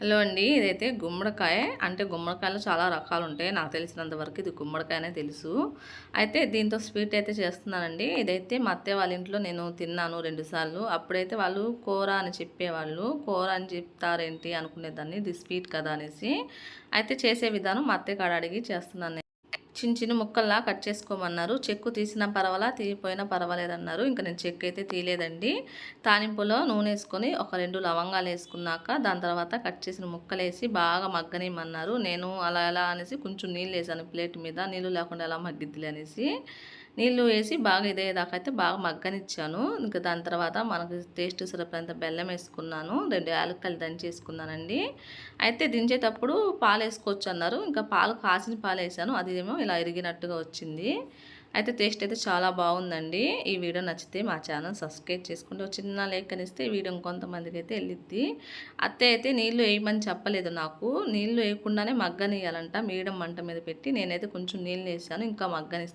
Hello అండి ఇదైతే గుమ్మడికాయ. అంటే గుమ్మడికాయలు చాలా రకాలు ఉంటాయి నాకు తెలిసినంత వరకు ఇది గుమ్మడికాయనే తెలుసు. అయితే దీంతో స్వీట్ అయితే చేస్తున్నానండి. ఇదైతే మా అత్తయ్య వాళ్ళ ఇంట్లో నేను తిన్నాను రెండుసార్లు అప్పుడైతే వాళ్ళు కూర అని చెప్పేవాళ్ళు. కూర అని చెప్తారేంటి అనుకునేదాన్ని. ఇది స్వీట్ కదా అనేసి. అయితే చేసే విధానం మా అత్తయ్య కాడ అడిగి చేస్తున్నాను నేను. చిన్న చిన్న ముక్కల్లా కట్ చేసుకోమన్నారు. చెక్కు తీసినా పర్వాలా తీయపోయినా పర్వాలేదన్నారు. ఇంకా నేను చెక్ అయితే తీయలేదండి. తాలింపులో నూనె వేసుకొని ఒక రెండు లవంగాలు వేసుకున్నాక దాని తర్వాత కట్ చేసిన ముక్కలు వేసి బాగా మగ్గనియమన్నారు. నేను అలా ఎలా అనేసి కొంచెం నీళ్ళు వేసాను ప్లేట్ మీద. నీళ్ళు లేకుండా ఎలా మగ్గిద్దిలే అనేసి. నీళ్ళు వేసి బాగా ఇదేదాకా అయితే బాగా మగ్గనిచ్చాను. ఇంకా దాని తర్వాత మనకు టేస్ట్ సరిపోయేంత బెల్లం వేసుకున్నాను. రెండు యాలక్కలు దంచేసుకున్నానండి. అయితే దించేటప్పుడు పాలు వేసుకోవచ్చు అన్నారు ఇంకా పాలు కాసిన పాలు వేసాను. అది ఏమో ఇలా ఇరిగినట్టుగా వచ్చింది. అయితే టేస్ట్ అయితే చాలా బాగుందండి. ఈ వీడియో నచ్చితే మా ఛానల్ సబ్స్క్రైబ్ చేసుకుంటే ఒక చిన్న లేఖనిస్తే ఈ వీడియో కొంతమందికి అయితే వెళ్ళిద్ది. అత్తే అయితే నీళ్ళు వేయమని చెప్పలేదు నాకు. నీళ్ళు వేయకుండానే మగ్గనియాలంట మీడియం మంట మీద పెట్టి నేనైతే కొంచెం నీళ్ళు వేసాను. ఇంకా మగ్గని